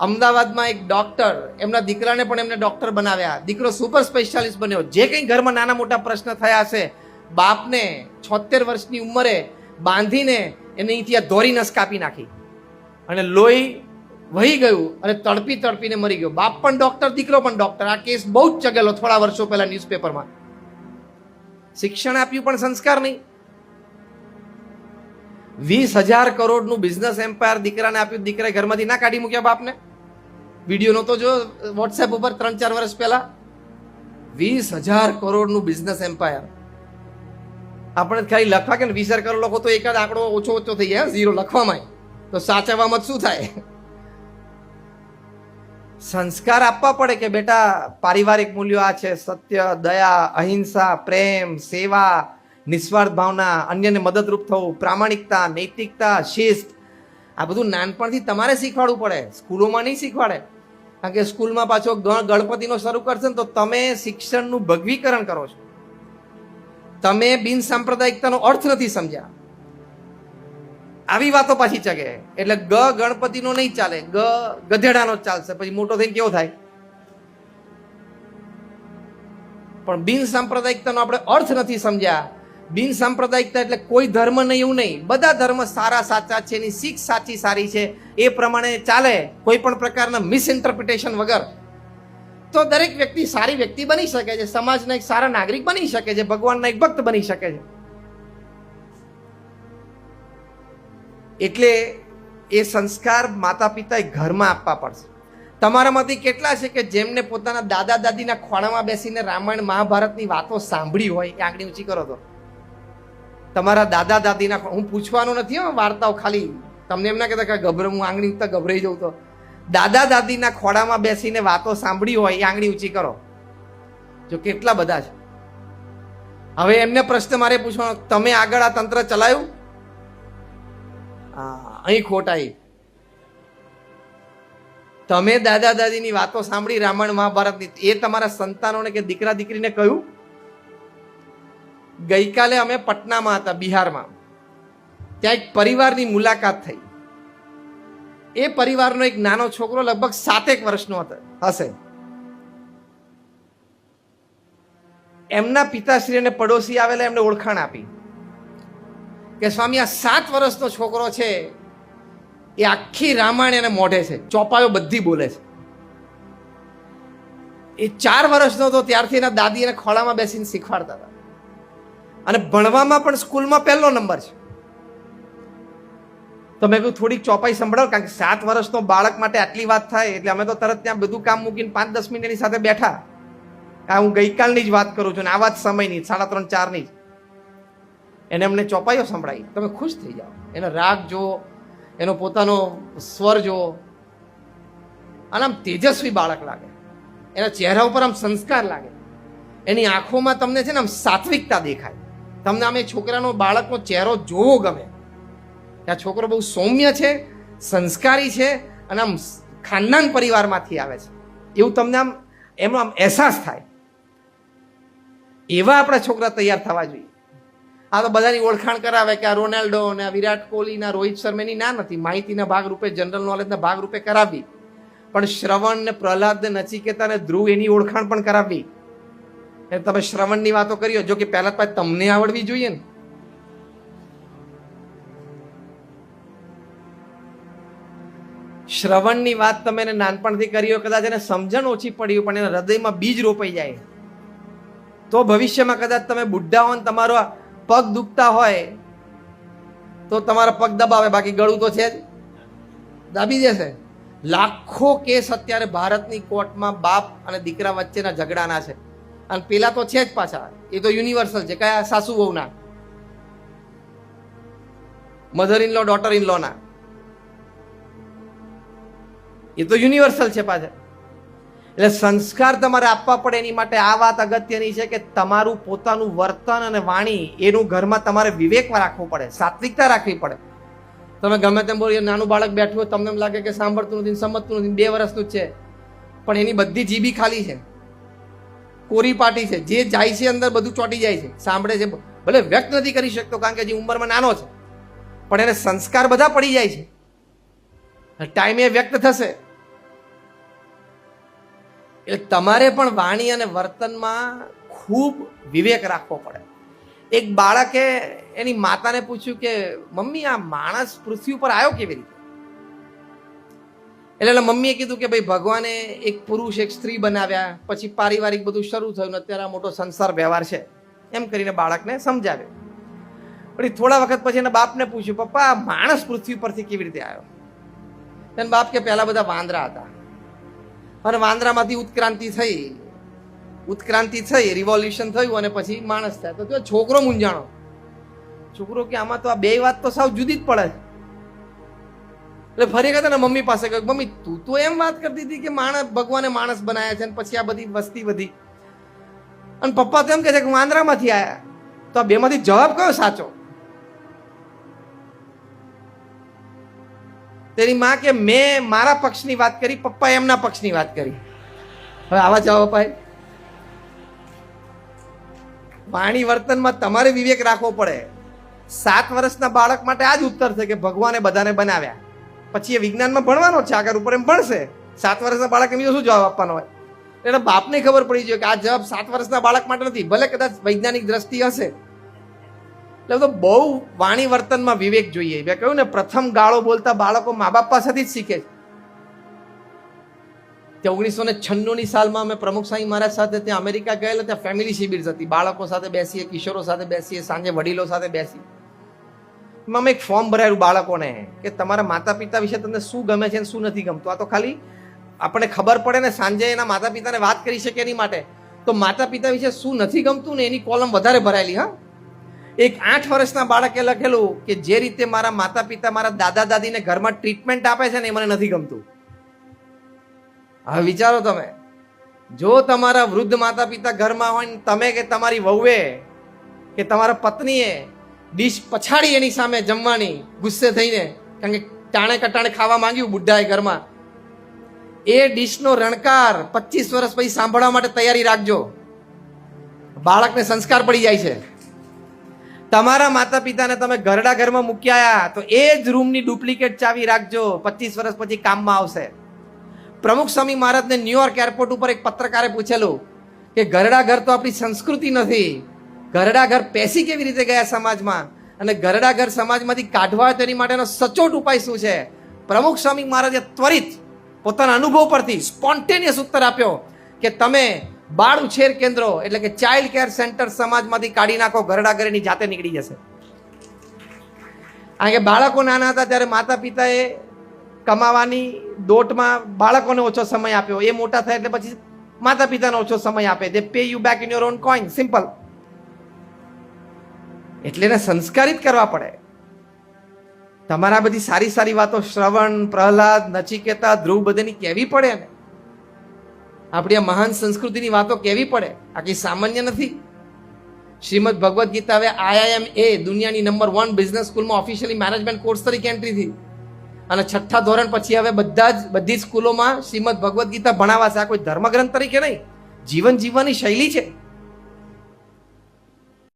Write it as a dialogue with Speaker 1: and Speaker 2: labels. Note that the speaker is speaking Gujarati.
Speaker 1: અમદાવાદમાં એક ડોક્ટર એમના દીકરાને પણ એમને ડોક્ટર બનાવ્યા. દીકરો સુપર સ્પેશિયાલિસ્ટ બન્યો. જે કંઈ ઘરમાં નાના મોટા પ્રશ્ન થયા હશે, બાપને છોતેર વર્ષની ઉંમરે બાંધીને એને અહીંથી આ ધોરી નસ કાપી નાખી. અને લોહી વહી ગયું અને તડપી તડપીને મરી ગયો. બાપ પણ ડોક્ટર દીકરો પણ ડોક્ટર આ કેસ બહુ જ ચગેલો થોડા વર્ષો પહેલા ન્યૂઝપેપરમાં શિક્ષણ આપ્યું પણ સંસ્કાર નહીં. વીસ હજાર કરોડનું બિઝનેસ એમ્પાયર દીકરાને આપ્યું. દીકરાએ ઘરમાંથી ના કાઢી મૂક્યા બાપને. વીડિયો નહોતો જો વોટ્સએપ ઉપર ત્રણ ચાર વર્ષ પહેલા વીસ હજાર કરોડનું બિઝનેસ એમ્પાયર આપણે ખાલી લખવા કે વીસ હજાર કરોડ લોકો તો એકાદ આંકડો ઓછો ઓછો થઈ જાય ઝીરો લખવામાં. તો સાચવવામાં શું થાય? સંસ્કાર આપવા પડે કે બેટા, પારિવારિક મૂલ્યો આ છે, સત્ય, દયા, અહિંસા, પ્રેમ, સેવા, નિસ્વાર્થ ભાવના, અન્યને મદદરૂપ થવું, પ્રામાણિકતા, નૈતિકતા, શિસ્ત. આ બધું નાનપણથી તમારે શીખવાડવું પડે. સ્કૂલોમાં નહીં શીખવાડે. કારણ કે સ્કૂલમાં પાછો ગણ, ગણપતિનો શરૂ કરશે ને તો તમે શિક્ષણનું ભગવીકરણ કરો છો. તમે બિન સાંપ્રદાયિકતાનો અર્થ નથી સમજ્યા. આવી વાતો પાછી ચગે. એટલે ગ ગણપતિનો નહીં ચાલે, ગ ગધેડાનો જ ચાલશે. પછી મોટો થઈને કેવો થાય? પણ બિન સાંપ્રદાયિકતાનો આપણે અર્થ નથી સમજ્યા. બિન સાંપ્રદાયિકતા એટલે કોઈ ધર્મ નહીં, એવું નહીં. બધા ધર્મ સારા સાચા છે, એની શીખ સાચી સારી છે. એ પ્રમાણે ચાલે કોઈ પણ પ્રકારના મિસઇન્ટરપ્રિટેશન વગર. તો દરેક વ્યક્તિ સારી વ્યક્તિ બની શકે છે, સમાજના એક સારા નાગરિક બની શકે છે, ભગવાનના એક ભક્ત બની શકે છે. એટલે એ સંસ્કાર માતા પિતાએ ઘરમાં આપવા પડશે. તમારામાંથી કેટલા છે કે જેમને પોતાના દાદા દાદીના ખોળામાં બેસીને રામાયણ મહાભારતની વાતો સાંભળી હોય, એ આંગળી ઊંચી કરો તો. તમારા દાદા દાદીના હું પૂછવાનું નથી વાર્તાઓ ખાલી. તમને એમ ના કહેતા કે ગભરે હું આંગળી ઊંચતા ગભરાઈ જઉં તો. દાદા દાદીના ખોળામાં બેસીને વાતો સાંભળી હોય એ આંગળી ઊંચી કરો. જો કેટલા બધા છે. હવે એમને પ્રશ્ન મારે પૂછવાનો તમે આગળ આ તંત્ર ચલાવ્યું હા, અહીં ખોટાઈ તમે દાદા દાદીની વાતો સાંભળી રામાયણ મહાભારતની એ તમારા સંતાનોને કે દીકરા દીકરીને કહ્યું? ગઈકાલે અમે પટનામાં હતા, બિહારમાં. ત્યાં એક પરિવારની મુલાકાત થઈ. એ પરિવારનો એક નાનો છોકરો લગભગ સાતેક વર્ષનો હતો, હશે. એમના પિતાશ્રી અને પડોશી આવેલા એમને ઓળખાણ આપી. કે સ્વામી, આ સાત વર્ષનો છોકરો છે, એ આખી રામાયણ એને મોઢે છે, ચોપાયો બધી બોલે છે. એ ચાર વર્ષનો હતો, ત્યારથી એના દાદી એને ખોળામાં બેસીને શીખવાડતા હતા. અને ભણવામાં પણ સ્કૂલમાં પહેલો નંબર છે. તો મેં કહ્યું થોડીક ચોપાઈ સંભળાવો, કારણ કે સાત વર્ષનો બાળક માટે આટલી વાત થાય, એટલે અમે તો તરત ત્યાં બધું કામ મૂકીને પાંચ દસ મિનિટ એની સાથે બેઠા. આ હું ગઈકાલની જ વાત કરું છું ને આ વાત સમયની સાડા ત્રણ, ચારની જ. એને અમને ચોપાઈઓ સંભળાવી તમે ખુશ થઈ જાઓ. એનો રાગ જો, એનો પોતાનો સ્વર જો અને આમ તેજસ્વી બાળક લાગે. એના ચહેરા ઉપર આમ સંસ્કાર લાગે. એની આંખોમાં તમને છે ને આમ સાત્વિકતા દેખાય. તમને આમ એ છોકરાનો બાળકનો ચહેરો જોવો ગમે. આ છોકરો બહુ સૌમ્ય છે, સંસ્કારી છે અને આમ ખાનદાન પરિવારમાંથી આવે છે. એવું તમને આમ એમનો આમ અહેસાસ થાય. એવા આપણા છોકરા તૈયાર થવા જોઈએ. આ તો બધાની ઓળખાણ કરાવે કે આ રોનાલ્ડો અને આ વિરાટ કોહલી ના રોહિત શર્માની ના નથી. માહિતીના ભાગરૂપે જનરલ નોલેજના ભાગરૂપે કરાવવી પણ શ્રવણ ને પ્રહલાદ ને નચિકેતા ને ધ્રુવ એની ઓળખાણ પણ કરાવવી એટલે તમે શ્રવણની વાતો કરીઓ, જો કે પહેલા તો તમને આવડવી જોઈએ ને. શ્રવણની વાત તમે એને નાનપણથી કરી હોય કદાચ એને સમજણ ઓછી પડી પણ એના હૃદયમાં બીજ રોપાઈ જાય. તો ભવિષ્યમાં કદાચ તમે બુઢા હો તમારો પગ દુખતા હોય, તો તમારા પગ દબાવે, બાકી ગળું તો છે જ. દાબી દેશે. લાખો કેસ અત્યારે ભારતની કોર્ટમાં બાપ અને દીકરા વચ્ચેના ઝઘડાના છે. અને પેલા તો છે જ પાછા. એ તો યુનિવર્સલ છે, કયા સાસુ વહુના? Mother in law daughter in law ના. એ તો યુનિવર્સલ છે પાછા. એટલે સંસ્કાર તમારે આપવા પડે એની માટે આ વાત અગત્યની છે કે તમારું પોતાનું વર્તન અને વાણી એનું ઘરમાં તમારે વિવેક રાખવું પડે, સાત્વિકતા રાખવી પડે. તમે ગમે તેમ બોલીએ નાનું બાળક બેઠું હોય, તમને એમ લાગે કે સાંભળતું નથી સમજતું નથી બે વર્ષનું જ છે. પણ એની બધી જીબી ખાલી છે. કોરી પાટી છે, જે જાય છે અંદર બધું ચોંટી જાય છે, સાંભળે છે, ભલે વ્યક્ત નથી કરી શકતો, કારણ કે હજી ઉંમરમાં નાનો છે. પણ એને સંસ્કાર બધા પડી જાય છે. ટાઈમે વ્યક્ત થશે. એટલે તમારે પણ વાણી અને વર્તનમાં ખૂબ વિવેક રાખવો પડે. એક બાળકે એની માતાને પૂછ્યું કે, મમ્મી, આ માણસ પૃથ્વી ઉપર આવ્યો કેવી રીતે? એટલે મમ્મીએ કીધું કે ભાઈ, ભગવાને એક પુરુષ, એક સ્ત્રી બનાવ્યા, પછી પારિવારિક બધું શરૂ થયું ને અત્યારે મોટો સંસાર વ્યવહાર છે. એમ કરીને બાળકને સમજાવ્યો. પછી થોડા વખત પછી એના બાપને પૂછ્યું, પપ્પા માણસ પૃથ્વી પરથી કેવી રીતે આવ્યો? એને બાપ કે, પહેલા બધા વાંદરા હતા. અને વાંદરામાંથી ઉત્ક્રાંતિ થઈ. ઉત્ક્રાંતિ થઈ રિવોલ્યુશન થયું અને પછી માણસ થયા. તે છોકરો મૂંઝાણો. છોકરો કે, આમાં તો આ બે વાત તો સાવ જુદી જ પડે. એટલે ફરી વખત એના મમ્મી પાસે કહ્યું મમ્મી, તું તો એમ વાત કરતી હતી કે માણસ, ભગવાને માણસ બનાવ્યા છે અને પછી આ બધી વસ્તી વધી અને પપ્પા તો એમ કહે છે કે વાંદરામાંથી આયા. તો આ બેમાંથી જવાબ કયો સાચો? તેની માં કે, મેં મારા પક્ષની વાત કરી પપ્પા એમના પક્ષની વાત કરી. હવે આવા જવાબ અપાય. વાણી વર્તનમાં તમારે વિવેક રાખવો પડે. સાત વર્ષના બાળક માટે આ જ ઉત્તર છે કે ભગવાને બધાને બનાવ્યા. પછી એ વિજ્ઞાનમાં ભણવાનો છે, આગળ ઉપર એમ ભણશે. સાત વર્ષના બાળક બીજો શું જવાબ આપવાનો હોય? એટલે બાપને ખબર પડી જોઈએ કે આ જવાબ સાત વર્ષના બાળક માટે નથી, ભલે કદાચ વૈજ્ઞાનિક દ્રષ્ટિ હશે. એટલે તો બહુ વાણી વર્તનમાં વિવેક જોઈએ. મેં કહ્યું ને, પ્રથમ ગાળો બોલતા બાળકો મા બાપ પાસેથી જ શીખે છે. ઓગણીસો ને છન્નુની સાલમાં અમે પ્રમુખ સાંઈ મહારાજ સાથે ત્યાં અમેરિકા ગયેલા, ત્યાં ફેમિલી શિબિર હતી. બાળકો સાથે બેસીએ, કિશોરો સાથે બેસીએ, સાંજે વડીલો સાથે બેસી એમાં અમે એક ફોર્મ ભરાયેલું બાળકોને કે તમારા માતા પિતા વિશે તમને શું ગમે છે અને શું નથી ગમતું? આ તો ખાલી આપણને ખબર પડે ને સાંજે એના માતા પિતાને વાત કરી શકે એની માટે. તો માતા પિતા વિશે શું નથી ગમતું ને એની કોલમ વધારે ભરાયેલી, હા? એક આઠ વર્ષના બાળકે લખેલું કે જે રીતે મારા માતા પિતા મારા દાદા દાદીને ઘરમાં ટ્રીટમેન્ટ આપે છે ને એ મને નથી ગમતું. હવે વિચારો તમે, જો તમારા વૃદ્ધ માતા પિતા ઘરમાં હોય ને તમે કે તમારી વહુએ કે તમારા પત્નીએ ડીશ પછાડી એની સામે જમવાની, ગુસ્સે થઈને, કારણ કે ટાણે કટાણે ખાવા માંગ્યું બુઢાએ ઘરમાં. એ ડીશનો રણકાર પચીસ વર્ષ પછી સાંભળવા માટે તૈયારી રાખજો. બાળકને સંસ્કાર પડી જાય છે. તમારા માતા પિતાને તમે ઘરડા ઘરમાં મૂક્યા તો એ જ રૂમની ડુપ્લિકેટ ચાવી રાખજો પચીસ વર્ષ પછી કામમાં આવશે. પ્રમુખ સ્વામી મહારાજને ન્યુયોર્ક એરપોર્ટ ઉપર એક પત્રકારે પૂછેલું કે ઘરડા ઘર તો આપણી સંસ્કૃતિ નથી ઘરડા ઘર પેસી કેવી રીતે ગયા સમાજમાં? અને ઘરડા ઘર સમાજમાંથી કાઢવા તેની માટેનો સચોટ ઉપાય શું છે? પ્રમુખ સ્વામી મહારાજે ત્વરિત પોતાના અનુભવ પરથી સ્પોન્ટેનિયસ ઉત્તર આપ્યો કે તમે બાળ ઉછેર કેન્દ્રો એટલે કે ચાઇલ્ડ કેર સેન્ટર સમાજમાંથી કાઢી નાખો ઘરડા ઘરેની જાતે નીકળી જશે. કારણ કે બાળકો નાના હતા ત્યારે માતા પિતાએ કમાવાની દોટમાં બાળકોને ઓછો સમય આપ્યો. એ મોટા થાય એટલે પછી માતા પિતાને ઓછો સમય આપે. They pay you back in your own coin simple એટલે એને સંસ્કારિત કરવા પડે. તમારા બધી સારી સારી વાતો શ્રવણ, પ્રહલાદ, નચિકેતા, ધ્રુવ બધેની કહેવી પડે ને આપણી આ મહાન સંસ્કૃતિની વાતો કહેવી પડે. આ કંઈ સામાન્ય નથી. શ્રીમદ ભગવદ્ ગીતા હવે આઈઆઈએમ એ દુનિયાની નંબર વન બિઝનેસ સ્કૂલમાં ઓફિશિયલી મેનેજમેન્ટ કોર્સ તરીકે એન્ટ્રી થઈ. અને છઠ્ઠા ધોરણ પછી હવે બધા જ, બધી સ્કૂલોમાં શ્રીમદ ભગવદ્ ગીતા ભણાવાશે. આ કોઈ ધર્મગ્રંથ તરીકે નહીં. જીવન જીવવાની શૈલી છે.